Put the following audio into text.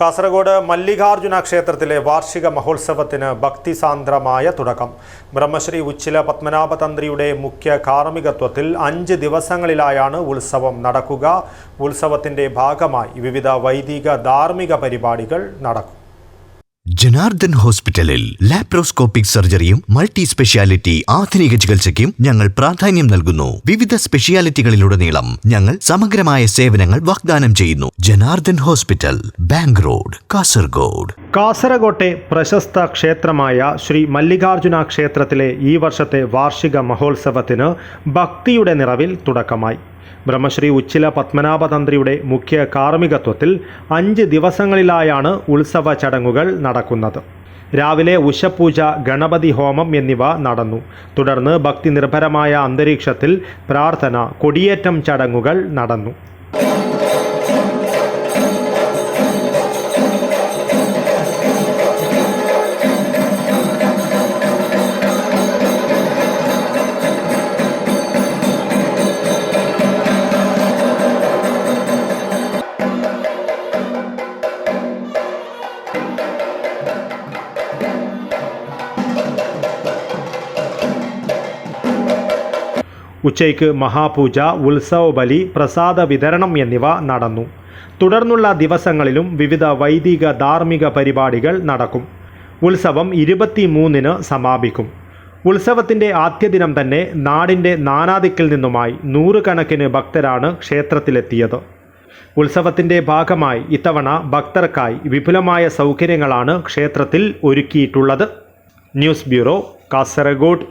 കാസർഗോഡ് മല്ലികാർജുന ക്ഷേത്രത്തിലെ വാർഷിക മഹോത്സവത്തിന് ഭക്തിസാന്ദ്രമായ തുടക്കം. ബ്രഹ്മശ്രീ ഉച്ചില പത്മനാഭ തന്ത്രിയുടെ മുഖ്യ കാർമ്മികത്വത്തിൽ അഞ്ച് ദിവസങ്ങളിലായാണ് ഉത്സവം നടക്കുക. ഉത്സവത്തിന്റെ ഭാഗമായി വിവിധ വൈദിക ധാർമ്മിക പരിപാടികൾ നടക്കും. ജനാർദ്ദൻ ഹോസ്പിറ്റലിൽ ലാപ്രോസ്കോപ്പിക് സർജറിയും മൾട്ടി സ്പെഷ്യാലിറ്റി ആധുനിക ചികിത്സയ്ക്കും ഞങ്ങൾ പ്രാധാന്യം നൽകുന്നു. വിവിധ സ്പെഷ്യാലിറ്റികളിലുടനീളം ഞങ്ങൾ സമഗ്രമായ സേവനങ്ങൾ വാഗ്ദാനം ചെയ്യുന്നു. Janardhan hospital bank road Kasaragod. കാസർഗോട്ടെ പ്രശസ്ത ക്ഷേത്രമായ ശ്രീ മല്ലികാർജുന ക്ഷേത്രത്തിലെ ഈ വർഷത്തെ വാർഷിക മഹോത്സവത്തിന് ഭക്തിയുടെ നിറവിൽ തുടക്കമായി. ബ്രഹ്മശ്രീ ഉച്ചില പത്മനാഭ തന്ത്രിയുടെ മുഖ്യ കാർമ്മികത്വത്തിൽ അഞ്ച് ദിവസങ്ങളിലായാണ് ഉത്സവ ചടങ്ങുകൾ നടക്കുന്നത്. രാവിലെ ഉഷപൂജ ഗണപതി ഹോമം എന്നിവ നടന്നു. തുടർന്ന് ഭക്തി നിർഭരമായ അന്തരീക്ഷത്തിൽ പ്രാർത്ഥന കൊടിയേറ്റം ചടങ്ങുകൾ നടന്നു. ഉച്ചയ്ക്ക് മഹാപൂജ ഉത്സവ ബലി പ്രസാദ വിതരണം എന്നിവ നടന്നു. തുടർന്നുള്ള ദിവസങ്ങളിലും വിവിധ വൈദിക ധാർമ്മിക പരിപാടികൾ നടക്കും. ഉത്സവം ഇരുപത്തിമൂന്നിന് സമാപിക്കും. ഉത്സവത്തിന്റെ ആദ്യ ദിനം തന്നെ നാടിന്റെ നാനാദിക്കിൽ നിന്നുമായി നൂറുകണക്കിന് ഭക്തരാണ് ക്ഷേത്രത്തിലെത്തിയത്. ഉത്സവത്തിന്റെ ഭാഗമായി ഇത്തവണ ഭക്തർക്കായി വിപുലമായ സൗകര്യങ്ങളാണ് ക്ഷേത്രത്തിൽ ഒരുക്കിയിട്ടുള്ളത്. News bureau Kasaragod.